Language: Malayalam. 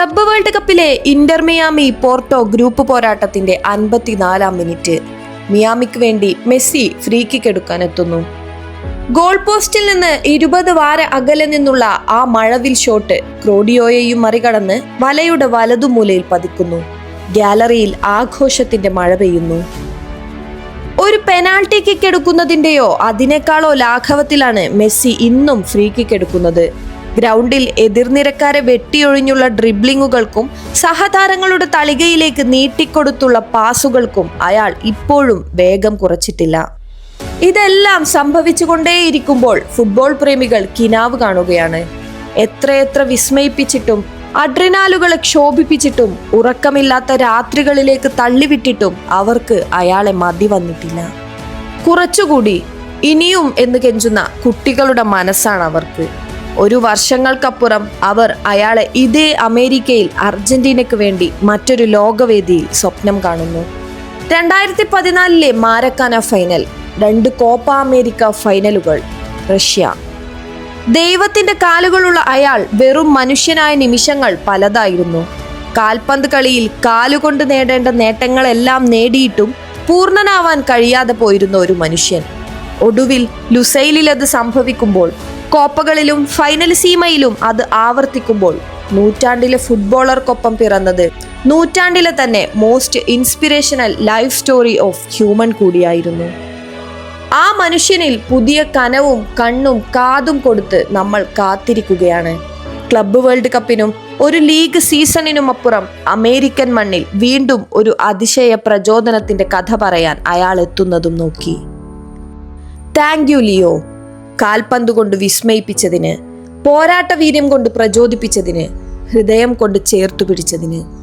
ക്ലബ്ബ് വേൾഡ് കപ്പിലെ ഇന്റർ മിയാമി പോർട്ടോ ഗ്രൂപ്പ് പോരാട്ടത്തിന്റെ അൻപത്തിനാലാം മിനിറ്റ്. മിയാമിക്ക് വേണ്ടി മെസ്സി ഫ്രീ കിക്ക് എടുക്കാൻ എത്തുന്നു ഗോൾ പോസ്റ്റിൽ നിന്ന് ഇരുപത് വാര അകലെ നിന്നുള്ള ആ മഴവിൽ ഷോട്ട് ക്രോഡിയോയെയും മറികടന്ന് വലയുടെ വലതുമൂലയിൽ പതിക്കുന്നു. ഗാലറിയിൽ ആഘോഷത്തിന്റെ മഴ പെയ്യുന്നു. ഒരു പെനാൾട്ടി കിക്ക് അതിനേക്കാളോ ലാഘവത്തിലാണ് മെസ്സി ഇന്നും ഫ്രീ കിക്ക് എടുക്കുന്നത്. ഗ്രൗണ്ടിൽ എതിർനിരക്കാരെ വെട്ടിയൊഴിഞ്ഞുള്ള ഡ്രിബ്ലിങ്ങുകൾക്കും സഹതാരങ്ങളുടെ തളികയിലേക്ക് നീട്ടിക്കൊടുത്തുള്ള പാസുകൾക്കും അയാൾ ഇപ്പോഴും വേഗം കുറച്ചിട്ടില്ല. ഇതെല്ലാം സംഭവിച്ചുകൊണ്ടേയിരിക്കുമ്പോൾ ഫുട്ബോൾ പ്രേമികൾ കിനാവ് കാണുകയാണ്. എത്രയെത്ര വിസ്മയിപ്പിച്ചിട്ടും അഡ്രിനാലുകളെ ക്ഷോഭിപ്പിച്ചിട്ടും ഉറക്കമില്ലാത്ത രാത്രികളിലേക്ക് തള്ളിവിട്ടിട്ടും അവർക്ക് അയാളെ മതി വന്നിട്ടില്ല. കുറച്ചുകൂടി ഇനിയും എന്ന് കെഞ്ചുന്ന കുട്ടികളുടെ മനസ്സാണ് അവർക്ക്. ഒരു വർഷങ്ങൾക്കപ്പുറം അവർ അയാളെ ഇതേ അമേരിക്കയിൽ അർജന്റീനയ്ക്ക് വേണ്ടി മറ്റൊരു ലോകവേദിയിൽ സ്വപ്നം കാണുന്നു. രണ്ടായിരത്തി പതിനാലിലെ മാരക്കാന ഫൈനൽ രണ്ട് കോപ്പ അമേരിക്ക ഫൈനലുകൾ റഷ്യ. ദൈവത്തിന്റെ കാലുകളുള്ള അയാൾ വെറും മനുഷ്യനായ നിമിഷങ്ങൾ പലതായിരുന്നു. കാൽപന്ത് കളിയിൽ കാലുകൊണ്ട് നേടേണ്ട നേട്ടങ്ങളെല്ലാം നേടിയിട്ടും പൂർണനാവാൻ കഴിയാതെ പോയിരുന്ന ഒരു മനുഷ്യൻ. ഒടുവിൽ ലുസൈലിൽ അത് സംഭവിക്കുമ്പോൾ കോപ്പകളിലും ഫൈനൽ സീമയിലും അത് ആവർത്തിക്കുമ്പോൾ നൂറ്റാണ്ടിലെ ഫുട്ബോളർക്കൊപ്പം പിറന്നത് നൂറ്റാണ്ടിലെ തന്നെ most inspirational life story of human കൂടിയായിരുന്നു. ആ മനുഷ്യനിൽ പുതിയ കനവും കണ്ണും കാതും കൊടുത്ത് നമ്മൾ കാത്തിരിക്കുകയാണ്. ക്ലബ്ബ് വേൾഡ് കപ്പിനും ഒരു ലീഗ് സീസണിനും അപ്പുറം അമേരിക്കൻ മണ്ണിൽ വീണ്ടും ഒരു അതിശയ പ്രചോദനത്തിന്റെ കഥ പറയാൻ അയാൾ എത്തുന്നതും നോക്കി. താങ്ക് യു ലിയോ കാൽപന്ത് കൊണ്ട് വിസ്മയിപ്പിച്ചതിന് പോരാട്ട വീര്യം കൊണ്ട് പ്രചോദിപ്പിച്ചതിന് ഹൃദയം കൊണ്ട് ചേർത്തു പിടിച്ചതിന്.